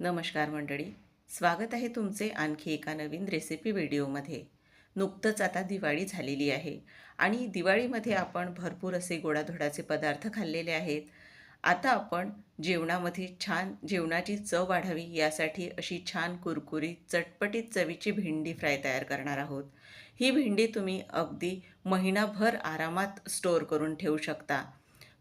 नमस्कार मंडळी स्वागत आहे तुमचे आणखी एका नवीन रेसिपी व्हिडिओमध्ये नुकतंच आता दिवाळी झालेली आहे आणि दिवाळीमध्ये आपण भरपूर असे गोडाधोडाचे पदार्थ खाल्लेले आहेत. आता आपण जेवणामध्ये छान जेवणाची चव वाढावी यासाठी अशी छान कुरकुरीत चटपटीत चवीची भेंडी फ्राय तयार करणार आहोत. ही भेंडी तुम्ही अगदी महिनाभर आरामात स्टोअर करून ठेवू शकता.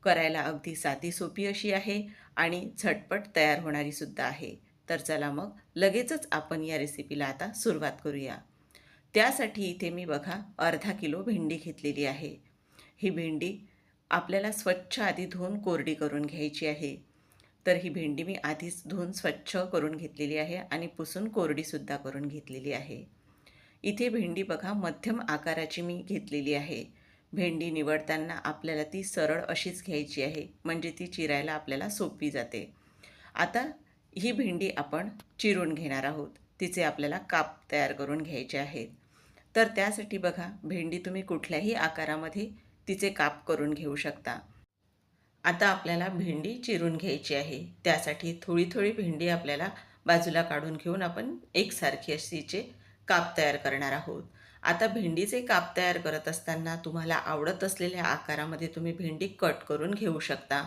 करायला अगदी साधी सोपी अशी आहे आणि झटपट तयार होणारी सुद्धा आहे. तर चला मग लगेचच आपण या रेसिपीला आता सुरुवात करूया. त्यासाठी इथे मी बघा अर्धा किलो भेंडी घेतलेली आहे. ही भेंडी आपल्याला स्वच्छ आधी धुवून कोरडी करून घ्यायची आहे. तर ही भेंडी मी आधीच धुवून स्वच्छ करून घेतलेली आहे आणि पुसून कोरडीसुद्धा करून घेतलेली आहे. इथे भेंडी बघा मध्यम आकाराची मी घेतलेली आहे. भेंडी निवडताना आपल्याला ती सरळ अशीच घ्यायची आहे म्हणजे ती चिरायला आपल्याला सोपी जाते. आता ही भेंडी आपण चिरून घेणार आहोत. तिचे आपल्याला काप तयार करून घ्यायचे आहेत. तर त्यासाठी बघा भेंडी तुम्ही कुठल्याही आकारामध्ये तिचे काप करून घेऊ शकता. आता आपल्याला भेंडी चिरून घ्यायची आहे. त्यासाठी थोडी थोडी भेंडी आपल्याला बाजूला काढून घेऊन आपण एकसारखी अशीचे काप तयार करणार आहोत. आता भेंडीचे काप तयार करत असताना तुम्हाला आवडत असलेल्या आकारामध्ये तुम्ही भेंडी कट करून घेऊ शकता.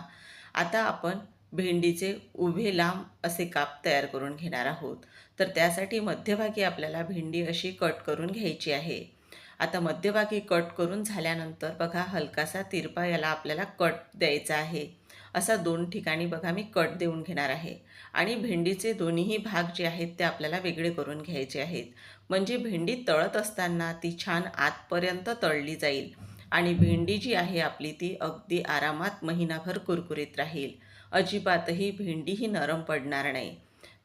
आता आपण भेंडीचे उभे लांब असे काप तयार करून घेणार आहोत. तर त्यासाठी मध्यभागी आपल्याला भेंडी अशी कट करून घ्यायची आहे. आता मध्यभागी कट करून झाल्यानंतर बघा हलकासा तिरपा याला आपल्याला कट द्यायचा आहे. असा दोन ठिकाणी बघा मी कट देऊन घेणार आहे. आणि भेंडीचे दोन्हीही भाग जे आहेत ते आपल्याला वेगळे करून घ्यायचे आहेत. म्हणजे भेंडी तळत असताना ती छान आतपर्यंत तळली जाईल. आणि भेंडी जी आहे आपली ती अगदी आरामात महिनाभर कुरकुरीत राहील. अजिबातही भेंडीही नरम पडणार नाही.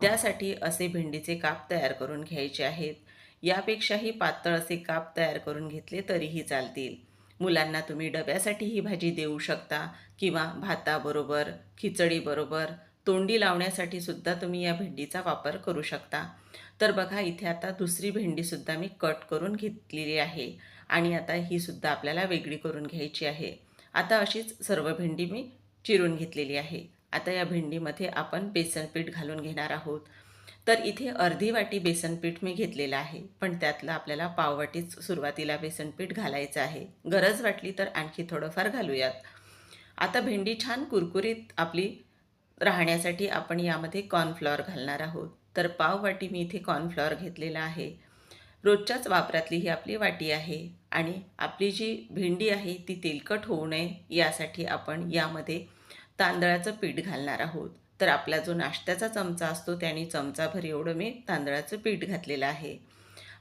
त्यासाठी असे भेंडीचे काप तयार करून घ्यायचे आहेत. यापेक्षाही पातळ असे काप तयार करून घेतले तरीही चालतील. मुलांना तुम्ही डब्यासाठी ही भाजी देऊ शकता किंवा भाताबरोबर खिचडीबरोबर तोंडी लावण्यासाठी सुद्धा तुम्ही या भेंडीचा वापर करू शकता. तर बघा इथे आता दुसरी भेंडीसुद्धा मी कट करून घेतलेली आहे आणि आता ही सुद्धा आपल्याला वेगळी करून घ्यायची आहे. आता अशीच सर्व भेंडी मी चिरून घेतलेली आहे. आता या भेंडीमध्ये आपण बेसन पीठ घालून घेणार आहोत. तर इथे अर्धी वाटी बेसन पीठ मी घेतलेलं आहे. पण त्यातलं आपल्याला पाववाटीच सुरुवातीला बेसन पीठ घालायचं आहे. गरज वाटली तर आणखी थोडंफार घालूयात. आता भेंडी छान कुरकुरीत आपली राहण्यासाठी आपण यामध्ये कॉर्नफ्लॉवर घालणार आहोत. तर पाववाटी मी इथे कॉर्नफ्लॉवर घेतलेला आहे. रोजच्याच वापरातली ही आपली वाटी आहे आणि आपली जी भेंडी आहे ती तेलकट होऊ नये यासाठी आपण यामध्ये तांदळाचं पीठ घालणार आहोत. तर आपला जो नाश्त्याचा चमचा असतो त्याने चमचाभर एवढं मी तांदळाचं पीठ घातलेलं आहे.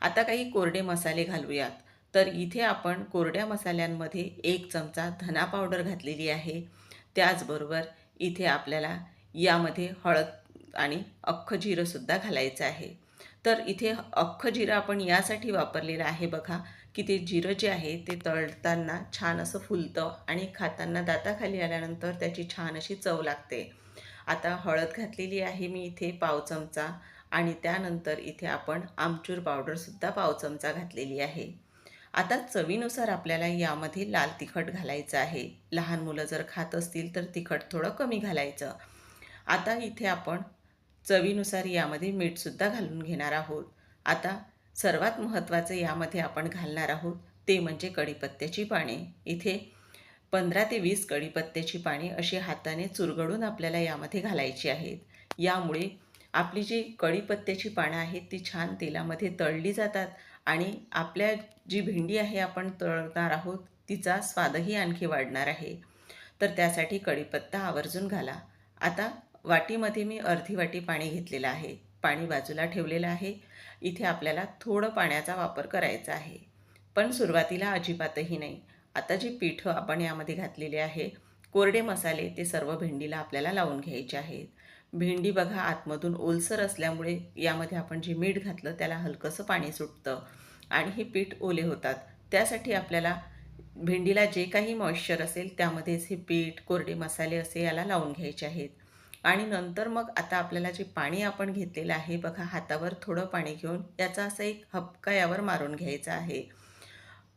आता काही कोरडे मसाले घालूयात. तर इथे आपण कोरड्या मसाल्यांमध्ये एक चमचा धना पावडर घातलेली आहे. त्याचबरोबर इथे आपल्याला यामध्ये हळद आणि अख्खं जिरंसुद्धा घालायचं आहे. तर इथे अख्खं जिरं आपण यासाठी वापरलेलं आहे बघा. की ते जिरं जे आहे ते तळताना छान असं फुलतं आणि खाताना दाताखाली आल्यानंतर त्याची छान अशी चव लागते. आता हळद घातलेली आहे मी इथे पाव चमचा आणि त्यानंतर इथे आपण आमचूर पावडरसुद्धा पाव चमचा घातलेली आहे. आता चवीनुसार आपल्याला यामध्ये लाल तिखट घालायचं आहे. लहान मुलं जर खात असतील तर तिखट थोडं कमी घालायचं. आता इथे आपण चवीनुसार यामध्ये मीठसुद्धा घालून घेणार आहोत. आता सर्वात महत्त्वाचं यामध्ये आपण घालणार आहोत ते म्हणजे कढीपत्त्याची पाने. इथे पंधरा ते वीस कढीपत्त्याची पाने अशी हाताने चुरगडून आपल्याला यामध्ये घालायची आहेत. यामुळे आपली जी कढीपत्त्याची पानं आहेत ती छान तेलामध्ये तळली जातात आणि आपल्या जी भेंडी आहे आपण तळणार आहोत तिचा स्वादही आणखी वाढणार आहे. तर त्यासाठी कढीपत्ता आवर्जून घाला. आता वाटीमध्ये मी अर्धी वाटी पाणी घेतलेलं आहे. पाणी बाजूला ठेवलेलं आहे. इथे आपल्याला थोडं पाण्याचा वापर करायचा आहे. पण सुरुवातीला अजिबातही नाही. आता जी पीठं आपण यामध्ये घातलेली आहे कोरडे मसाले ते सर्व भेंडीला आपल्याला लावून घ्यायचे आहेत. भेंडी बघा आतमधून ओलसर असल्यामुळे यामध्ये आपण जे मीठ घातलं त्याला हलकंसं पाणी सुटतं आणि हे पीठ ओले होतात. त्यासाठी आपल्याला भेंडीला जे काही मॉइश्चर असेल त्यामध्येच हे पीठ कोरडे मसाले असे याला लावून घ्यायचे आहेत. आणि नंतर मग आता आपल्याला जे पाणी आपण घेतलेलं आहे बघा हातावर थोडं पाणी घेऊन याचा असा एक हपका यावर मारून घ्यायचा आहे.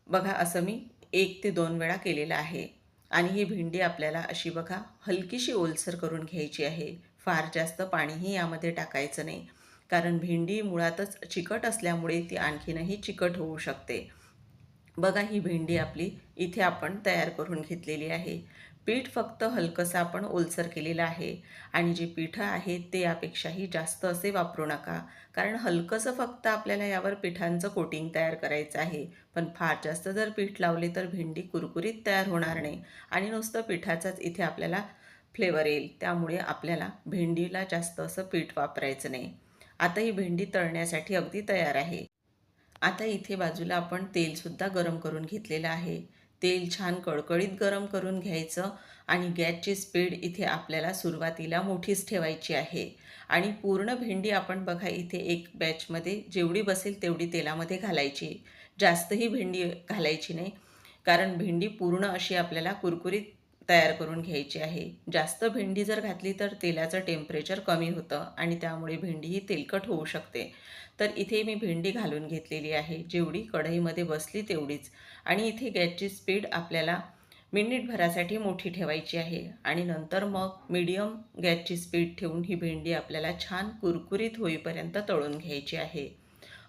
बघा असं मी एक ते दोन वेळा केलेलं आहे. आणि ही भेंडी आपल्याला अशी बघा हलकीशी ओलसर करून घ्यायची आहे. फार जास्त पाणीही यामध्ये टाकायचं नाही. कारण भेंडी मुळातच चिकट असल्यामुळे ती आणखीनही चिकट होऊ शकते. बघा ही भेंडी आपली इथे आपण तयार करून घेतलेली आहे. पीठ फक्त हलकंसं आपण ओलसर केलेलं आहे. आणि जे पिठं आहे ते यापेक्षाही जास्त असे वापरू नका. कारण हलकंसं फक्त आपल्याला यावर पिठांचं कोटिंग तयार करायचं आहे. पण फार जास्त जर पीठ लावले तर भेंडी कुरकुरीत तयार होणार नाही. आणि नुसतं पिठाचाच इथे आपल्याला फ्लेवर येईल. त्यामुळे आपल्याला भेंडीला जास्त असं पीठ वापरायचं नाही. आता ही भेंडी तळण्यासाठी अगदी तयार आहे. आता इथे बाजूला आपण तेलसुद्धा गरम करून घेतलेलं आहे. तेल छान कळकळीत गरम करून घ्यायचं आणि गॅसची स्पीड इथे आपल्याला सुरुवातीला मोठीच ठेवायची आहे. आणि पूर्ण भेंडी आपण बघा इथे एक बॅचमध्ये जेवढी बसेल तेवढी तेलामध्ये घालायची. जास्तही भेंडी घालायची नाही. कारण भेंडी पूर्ण अशी आपल्याला कुरकुरीत तयार करून घ्यायची आहे. जास्त भेंडी जर घातली तर तेलाचं टेम्परेचर कमी होतं आणि त्यामुळे भेंडी ही तेलकट होऊ शकते. तर इथे मी भेंडी घालून घेतलेली आहे. जेवढी कढईमध्ये बसली तेवढीच. आणि इथे गॅसची स्पीड आपल्याला मिनिटभरासाठी मोठी ठेवायची आहे. आणि नंतर मग मीडियम गॅसची स्पीड ठेवून ही भेंडी आपल्याला छान कुरकुरीत होईपर्यंत तळून घ्यायची आहे.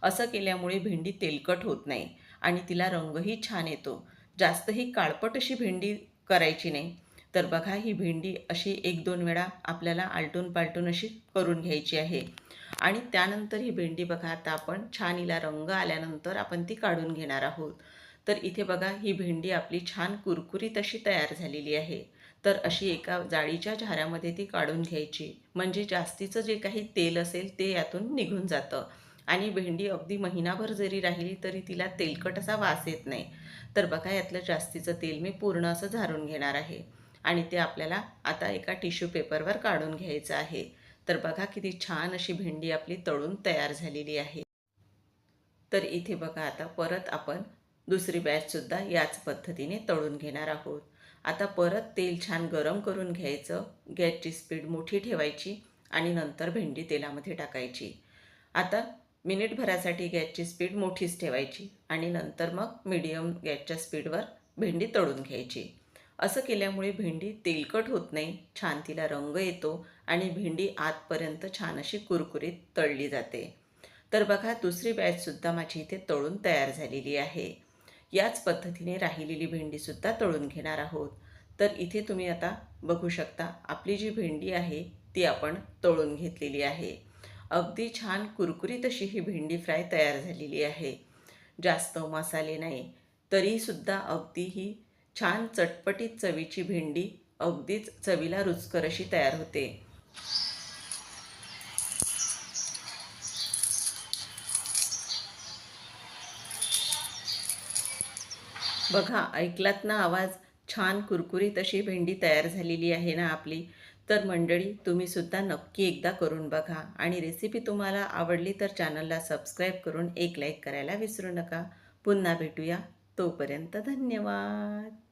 असं केल्यामुळे भेंडी तेलकट होत नाही आणि तिला रंगही छान येतो. जास्तही काळपट अशी भेंडी करायची नाही. तर बघा ही भेंडी अशी एक दोन वेळा आपल्याला आलटून पालटून अशी करून घ्यायची आहे. आणि त्यानंतर ही भेंडी बघा आता आपण छान हिला रंग आल्यानंतर आपण ती काढून घेणार आहोत. तर इथे बघा ही भेंडी आपली छान कुरकुरीत अशी तयार झालेली आहे. तर अशी एका जाळीच्या झाऱ्यामध्ये ती काढून घ्यायची. म्हणजे जास्तीचं जे काही तेल असेल ते यातून निघून जातं. आणि भेंडी अगदी महिनाभर जरी राहिली तरी तिला तेलकट असा वास येत नाही. तर बघा यातलं जास्तीचं तेल मी पूर्ण असं झारून घेणार आहे. आणि ते आपल्याला आता एका टिश्यू पेपरवर काढून घ्यायचं आहे. तर बघा किती छान अशी भेंडी आपली तळून तयार झालेली आहे. तर इथे बघा आता परत आपण दुसरी बॅचसुद्धा याच पद्धतीने तळून घेणार आहोत. आता परत तेल छान गरम करून घ्यायचं. गॅसची स्पीड मोठी ठेवायची आणि नंतर भेंडी तेलामध्ये टाकायची. आता मिनिटभरासाठी गॅसची स्पीड मोठीच ठेवायची आणि नंतर मग मीडियम गॅसच्या स्पीडवर भेंडी तळून घ्यायची. असं केल्यामुळे भेंडी तेलकट होत नाही छान तिला रंग येतो आणि भेंडी आतपर्यंत छान अशी कुरकुरीत तळली जाते. तर बघा दुसरी बॅचसुद्धा माझी इथे तळून तयार झालेली आहे. याच पद्धतीने राहिलेली भेंडीसुद्धा तळून घेणार आहोत. तर इथे तुम्ही आता बघू शकता आपली जी भेंडी आहे ती आपण तळून घेतलेली आहे. अगदी छान कुरकुरीत अशी ही भेंडी फ्राय तयार झालेली आहे. जास्त मसाले नाही तरीसुद्धा अगदी ही छान चटपटीत चवीची भेंडी अगदीच चवीला रुचकर अशी तयार होते. बघा ऐकलात ना आवाज? छान कुरकुरीत अशी भेंडी तयार झालेली आहे ना आपली? तर मंडळी तुम्हीसुद्धा नक्की एकदा करून बघा. आणि रेसिपी तुम्हाला आवडली तर चॅनलला सबस्क्राईब करून एक लाईक करायला विसरू नका. पुन्हा भेटूया. तोपर्यंत धन्यवाद.